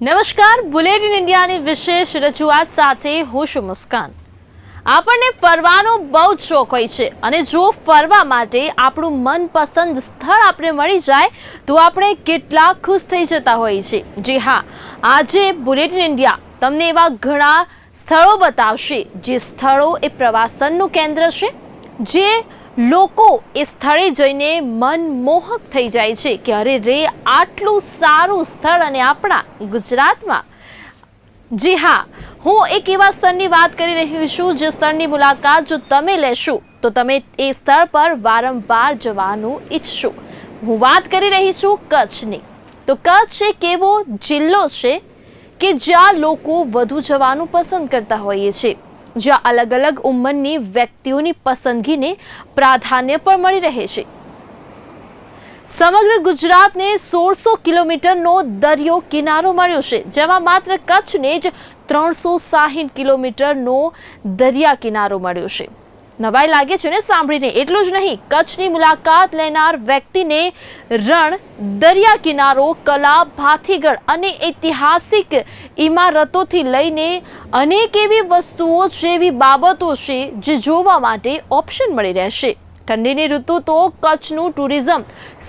નમસ્કાર બુલેટિન ઇન્ડિયાની વિશેષ રજૂઆત સાથે હું છું મુસ્કાન. આપણને ફરવાનો બહુ જ શોખ હોય છે અને જો ફરવા માટે આપણું મનપસંદ સ્થળ આપણે મળી જાય, તો આપણે કેટલા ખુશ થઈ જતા હોઈએ છીએ. જી હા, આજે બુલેટિન ઇન્ડિયા તમને એવા ઘણા સ્થળો બતાવશે જે સ્થળો એ પ્રવાસનનું કેન્દ્ર છે, જે લોકો એ સ્થળે જઈને મનમોહક થઈ જાય છે. કે અરે રે આટલું સારું સ્થળ અને આપણા ગુજરાતમાં? જી હા, હું એક એવા સ્થળની વાત કરી રહી છું, જે સ્થળની મુલાકાત જો તમે લેશો, તો તમે એ સ્થળ પર વારંવાર જવાનું ઈચ્છશો. હું વાત કરી રહી છું કચ્છની. તો કચ્છ એક એવો જિલ્લો છે કે જ્યાં લોકો વધુ જવાનું પસંદ કરતા હોઈએ છે. જ્યાં અલગ અલગ ઉંમરની વ્યક્તિઓની પસંદગીને પ્રાધાન્ય પણ મળી રહે છે. સમગ્ર ગુજરાતને સોળસો કિલોમીટરનો દરિયો કિનારો મળ્યો છે, જેમાં માત્ર કચ્છને જ ત્રણસો સાહીઠ કિલોમીટરનો દરિયા કિનારો મળ્યો છે. નવાઈ લાગે છે ને સાંભળીને. એટલું જ નહીં, કચ્છની મુલાકાત લેનાર વ્યક્તિને રણ, દરિયા કિનારો, કલા ભાથીગઢ અને ઐતિહાસિક ઇમારતોથી લઈને અનેક એવી વસ્તુઓ એવી બાબતો છે, જે જોવા માટે ઓપ્શન મળી રહેશે. ઠંડીની ઋતુ તો કચ્છનું ટુરિઝમ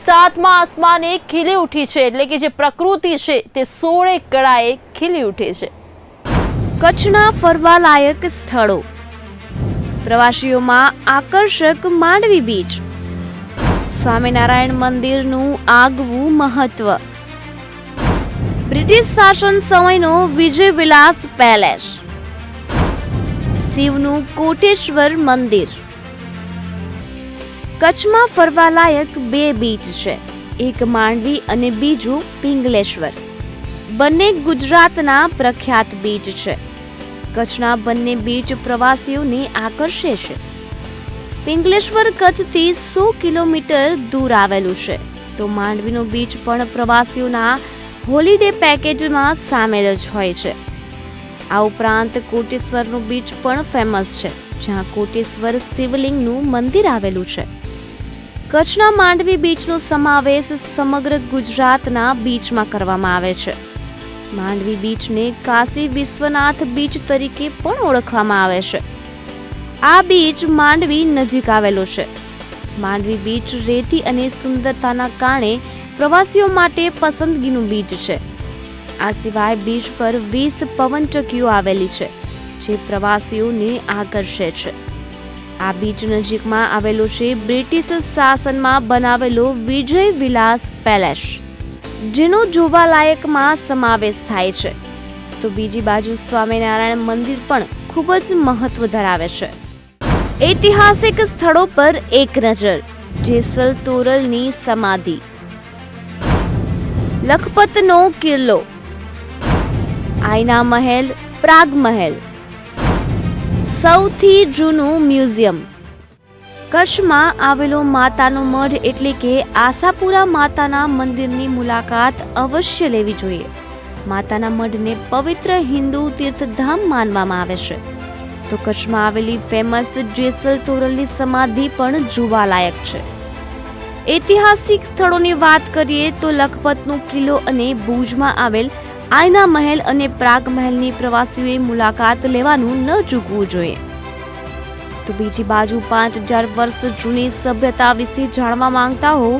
સાતમા આસમાને ખીલી ઉઠી છે, એટલે કે જે પ્રકૃતિ છે, તે સોળે કળાએ ખીલી ઉઠે છે. કચ્છના ફરવાલાયક સ્થળો. પ્રવાસીઓમાં આકર્ષક માંડવી બીચ. સ્વામિનારાયણ મંદિરનું આગવું મહત્વ. બ્રિટિશ શાસન સમયનો વિજય વિલાસ પેલેસ. શિવનું કોટેશ્વર મંદિર. કચ્છમાં ફરવાલાયક બે બીચ છે, એક માંડવી અને બીજું પિંગલેશ્વર. બંને ગુજરાતના પ્રખ્યાત બીચ છે. કચ્છના બંને બીચ પ્રવાસીઓને આકર્ષે છે. પિંગલેશ્વર કચ્છથી સો કિલોમીટર દૂર આવેલું છે. તો માંડવીનો બીચ પણ પ્રવાસીઓના હોલિડે પેકેજમાં સામેલ જ હોય છે. આ ઉપરાંત કોટેશ્વરનું બીચ પણ ફેમસ છે, જ્યાં કોટેશ્વર શિવલિંગનું મંદિર આવેલું છે. કચ્છના માંડવી બીચનો સમાવેશ સમગ્ર ગુજરાતના બીચમાં કરવામાં આવે છે. માંડવી બીચને કાશી વિશ્વનાથ બીચ તરીકે પણ ઓળખવામાં આવે છે. આ બીચ માંડવી નજીક આવેલો છે. માંડવી બીચ રેતી અને સુંદરતાના કારણે પ્રવાસીઓ માટે પસંદગીનું બીચ છે. આ સિવાય બીચ પર વીસ પવનચક્કીઓ આવેલી છે, જે પ્રવાસીઓને આકર્ષે છે. આ બીચ નજીકમાં આવેલો છે બ્રિટિશ શાસનમાં બનાવેલો વિજય વિલાસ પેલેસ. જેનો જોવાલાયકમાં સમાવેશ થાય છે. તો બીજી બાજુ સ્વામિનારાયણ મંદિર પણ ખૂબ જ મહત્વ ધરાવે છે. ઐતિહાસિક સ્થળો પર એક નજર જેસલ તોરલની સમાધિ. લખપતનો કિલ્લો. આયના મહેલ, પ્રાગ મહેલ. સૌથી જૂનું મ્યુઝિયમ. કચ્છમાં આવેલો માતાનો મઢ એટલે કે આશાપુરા માતાના મંદિરની મુલાકાત અવશ્ય લેવી જોઈએ. માતાના મઢને પવિત્ર હિન્દુ તીર્થધામ માનવામાં આવે છે. તો કચ્છમાં આવેલી ફેમસ જેસલ તોરલની સમાધિ પણ જોવાલાયક છે. ઐતિહાસિક સ્થળોની વાત કરીએ તો લખપતનો કિલ્લો અને ભુજમાં આવેલ આયના મહેલ અને પ્રાગ મહેલની પ્રવાસીઓએ મુલાકાત લેવાનું ન ચૂકવું જોઈએ. તો બીજી બાજુ પાંચ હજાર વર્ષ જૂની સભ્યતા વિશે જાણવા માંગતા હો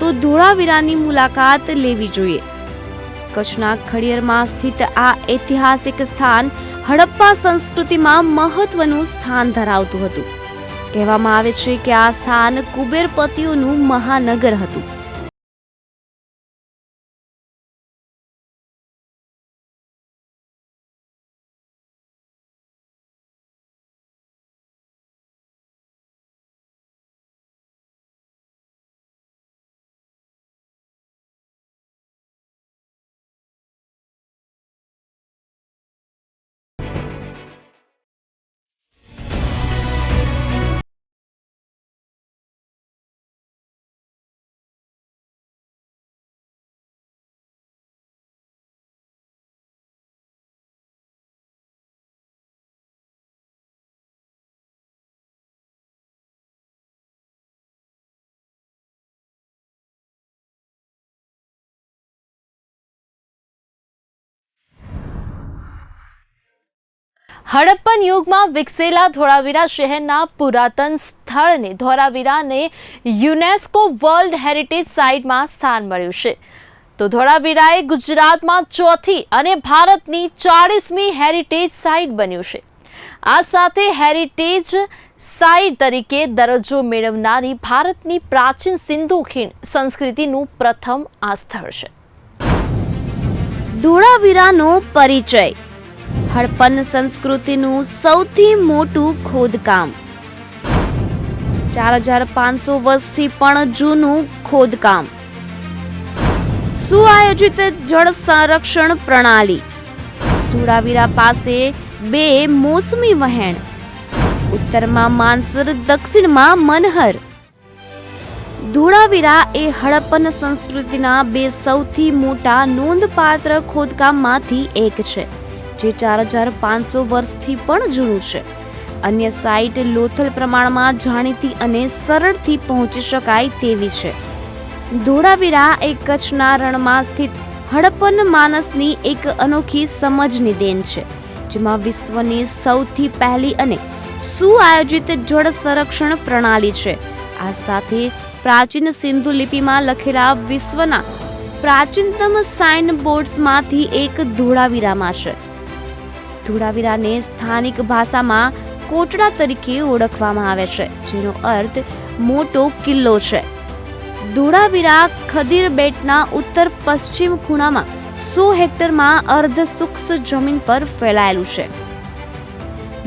તો ધોળાવીરાની મુલાકાત લેવી જોઈએ. કચ્છના ખડિયરમાં સ્થિત આ ઐતિહાસિક સ્થાન હડપ્પા સંસ્કૃતિમાં મહત્વનું સ્થાન ધરાવતું હતું. કહેવામાં આવે છે કે આ સ્થાન કુબેરપતિઓનું મહાનગર હતું. હડપ્પન યુગમાં વિકસેલા ધોળાવીરા શહેરના પુરાતન સ્થળને ધોળાવીરાને યુનેસ્કો વર્લ્ડ હેરિટેજ સાઇટમાં સ્થાન મળ્યું છે. તો ધોળાવીરાએ ગુજરાતમાં ચોથી અને ભારતની ચાળીસમી હેરિટેજ સાઇટ બન્યું છે. આ સાથે હેરિટેજ સાઇટ તરીકે દરજ્જો મેળવનારી ભારતની પ્રાચીન સિંધુ ખીણ સંસ્કૃતિનું પ્રથમ આ સ્થળ છે. ધોળાવીરાનો પરિચય. હડપન સંસ્કૃતિનું સૌથી મોટું ખોદકામ. ચાર હજાર પાંચસો વર્ષથી પણ જૂનું ખોદકામ. સુઆયોજિત જળ સંરક્ષણ પ્રણાલી. ધોળાવીરા પાસે બે મોસમી વહેણ. ઉત્તરમાં માનસર દક્ષિણમાં મનહર. ધોળાવીરા એ હડપ્પન સંસ્કૃતિના બે સૌથી મોટા નોંધપાત્ર ખોદકામમાંથી એક છે. જે ચાર હજાર પાંચસો વર્ષથી પણ જૂનું છે. અન્ય સાઇટ લોથલ પ્રમાણમાં જાણીતી અને સરળથી પહોંચી શકાય તેવી છે. ધોળાવીરા એ કચ્છના રણમાં સ્થિત હડપન માનસની એક અનોખી સમજની દેન છે, જેમાં વિશ્વની સૌથી પહેલી અને સુઆયોજિત જળ સંરક્ષણ પ્રણાલી છે. આ સાથે પ્રાચીન સિંધુ લિપિમાં લખેલા વિશ્વના પ્રાચીનતમ સાઇન બોર્ડ્સમાંથી એક ધોળાવીરામાં છે. ધોળાવીરાને સ્થાનિક ભાષામાં કોટડા તરીકે ઓળખવામાં આવે છે, જેનો અર્થ મોટો કિલ્લો છે. ધોળાવીરા ખદીર બેટના ઉત્તર પશ્ચિમ ખૂણામાં સો હેક્ટરમાં અર્ધ સૂક્ષ્મ જમીન પર ફેલાયેલું છે.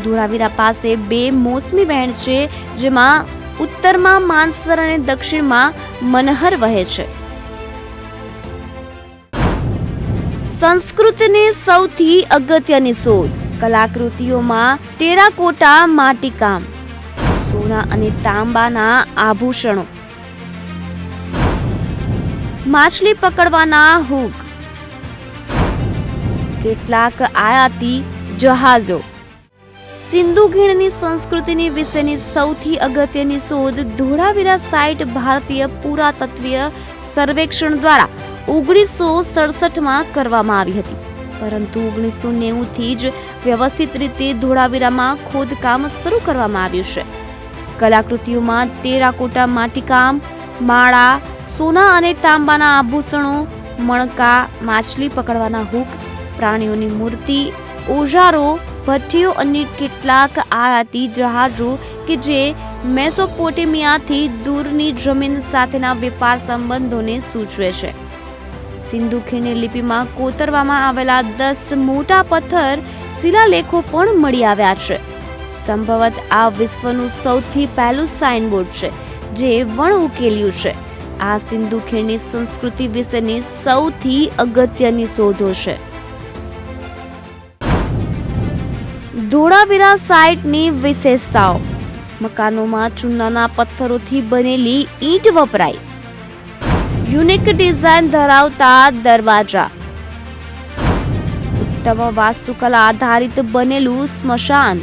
ધોળાવીરા પાસે બે મોસમી વહેણ છે, જેમાં ઉત્તરમાં માનસર અને દક્ષિણમાં મનહર વહે છે. સંસ્કૃતની સૌથી અગત્યની શોધ. કલાકૃતિઓમાં ટેરાકોટા માટીકામ, સોના અને તાંબાના આભૂષણો, માછલી પકડવાના હુક, કેટલાક આયાતી જહાજો. સિંધુ ખીણની સંસ્કૃતિની વિશેની સૌથી અગત્યની શોધ ધોળાવીરા સાઇટ ભારતીય પુરાતત્વીય સર્વેક્ષણ દ્વારા ઓગણીસો સડસઠમાં કરવામાં આવી હતી. પરંતુ ઓગણીસો નેવુંથી જ વ્યવસ્થિત રીતે ધોળાવીરામાં ખોદકામ શરૂ કરવામાં આવ્યું છે. કલાકૃતિઓમાં તેરાકોટા માટીકામ, માળા, સોના અને તાંબાના આભૂષણો, મણકા, માછલી પકડવાના હૂક, પ્રાણીઓની મૂર્તિ, ઓજારો, ભઠ્ઠીઓ અને કેટલાક આયાતી જહાજો કે જે મેસોપોટેમિયાથી દૂરની જમીન સાથેના વેપાર સંબંધોને સૂચવે છે. સિંધુ ખીણની લિપિમાં કોતરવામાં આવેલા દસ મોટા પથ્થર શિલાલેખો પણ મળી આવ્યા છે. સંભવત આ વિશ્વનું સૌથી પહેલું સાઇનબોર્ડ છે, જે વણ ઉકેલ્યું છે. આ સિંધુ ખીણની સંસ્કૃતિ વિશેની સૌથી અગત્યની શોધો છે. ધોળાવીરા સાઇટની વિશેષતાઓ. મકાનોમાં ચૂનાના પથ્થરોથી બનેલી ઈંટ વપરાઈ યુનિક ડિઝાઇન ધરાવતા દરવાજા. ઉત્તમ વાસ્તુકલા આધારિત બનેલું સ્મશાન.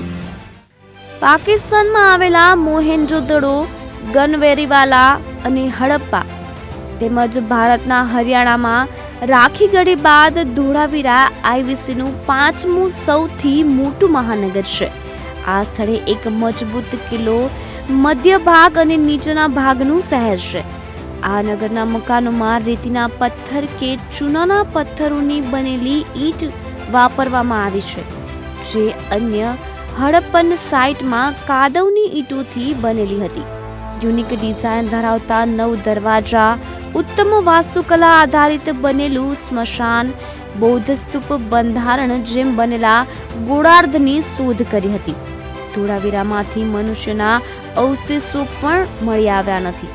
પાકિસ્તાનમાં આવેલા મોહેન્જોદડો, ગનવેરીવાલા અને હડપ્પા તેમજ ભારતના હરિયાણામાં રાખી ગઢી બાદ ધોળાવીરા આઈવીસીનું પાંચમું સૌથી મોટું મહાનગર છે. આ સ્થળે એક મજબૂત કિલ્લો, મધ્ય ભાગ અને નીચેના ભાગનું શહેર છે. આ નગરના મકાનોમાં રેતીના પથ્થર કે ચૂનાના પથ્થરોની બનેલી ઈંટ વાપરવામાં આવી છે, જે અન્ય હડપ્પન સાઇટમાં કાદવની ઈંટોથી બનેલી હતી. યુનિક ડિઝાઇન ધરાવતા નવ દરવાજા, ઉત્તમ વાસ્તુકલા આધારિત બનેલું સ્મશાન બૌદ્ધ સ્તૂપ બંધારણ જેમ બનેલા ગોળાર્ધની શોધ કરી હતી. ધોળાવીરામાંથી મનુષ્યના અવશેષો પણ મળી આવ્યા નથી.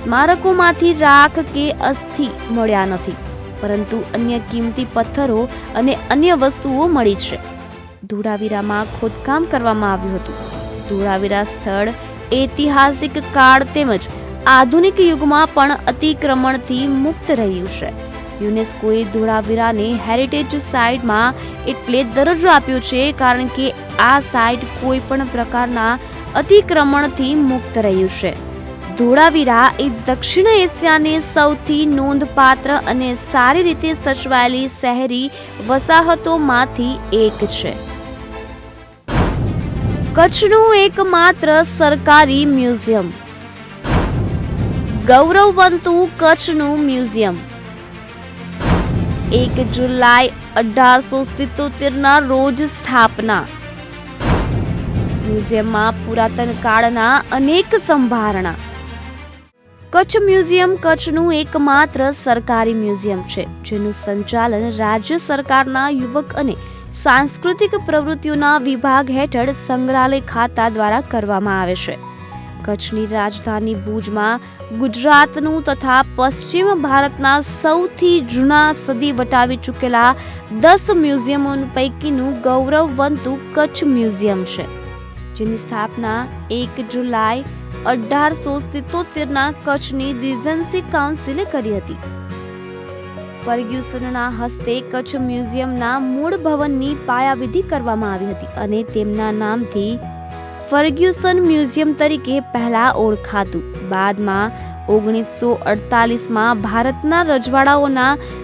સ્મારકોમાંથી રાખ કે અસ્થિ મળ્યા નથી, પરંતુ અન્ય કિંમતી પથ્થરો અને અન્ય વસ્તુઓ મળી છે. ધોળાવીરામાં ખોદકામ કરવામાં આવ્યું હતું. ધોળાવીરા સ્થળ ઐતિહાસિક કાળ તેમજ આધુનિક યુગમાં પણ અતિક્રમણથી મુક્ત રહ્યું છે. યુનેસ્કોએ ધોળાવીરાને હેરિટેજ સાઇટમાં એટલે દરજ્જો આપ્યો છે કારણ કે આ સાઇટ કોઈ પણ પ્રકારના અતિક્રમણથી મુક્ત રહ્યું છે. ધોળાવીરા એ દક્ષિણ એશિયાની સૌથી નોંધપાત્ર અને સારી રીતે સચવાયેલી શહેરી વસાહતોમાંથી એક છે. કચ્છનું એકમાત્ર સરકારી મ્યુઝિયમ. ગૌરવવંતુ કચ્છનું મ્યુઝિયમ. એક જુલાઈ અઢારસો સિત્તોતેરના રોજ સ્થાપના. મ્યુઝિયમમાં પુરાતન કાળના અનેક સંભારણા. કચ્છ મ્યુઝિયમ કચ્છનું એકમાત્ર સરકારી મ્યુઝિયમ છે, જેનું સંચાલન રાજ્ય સરકારના યુવક અને સાંસ્કૃતિક પ્રવૃત્તિઓના વિભાગ હેઠળ સંગ્રહાલય ખાતા દ્વારા કરવામાં આવે છે. કચ્છની રાજધાની ભુજમાં ગુજરાતનું તથા પશ્ચિમ ભારતના સૌથી જૂના સદી વટાવી ચૂકેલા દસ મ્યુઝિયમો પૈકીનું ગૌરવવંતું કચ્છ મ્યુઝિયમ છે. જેની સ્થાપના એક જુલાઈ અઢારસો સિત્તોતેરના કચ્છની રીજન્સી કાઉન્સિલે કરી હતી. ફર્ગ્યુસનના હસ્તે કચ્છ મ્યુઝિયમના મૂળ ભવનની પાયાવિધિ કરવામાં આવી હતી અને તેમના નામથી ફર્ગ્યુસન મ્યુઝિયમ તરીકે પહેલા ઓળખાતું. બાદમાં ઓગણીસો અડતાલીસમાં ભારતના રજવાડાઓના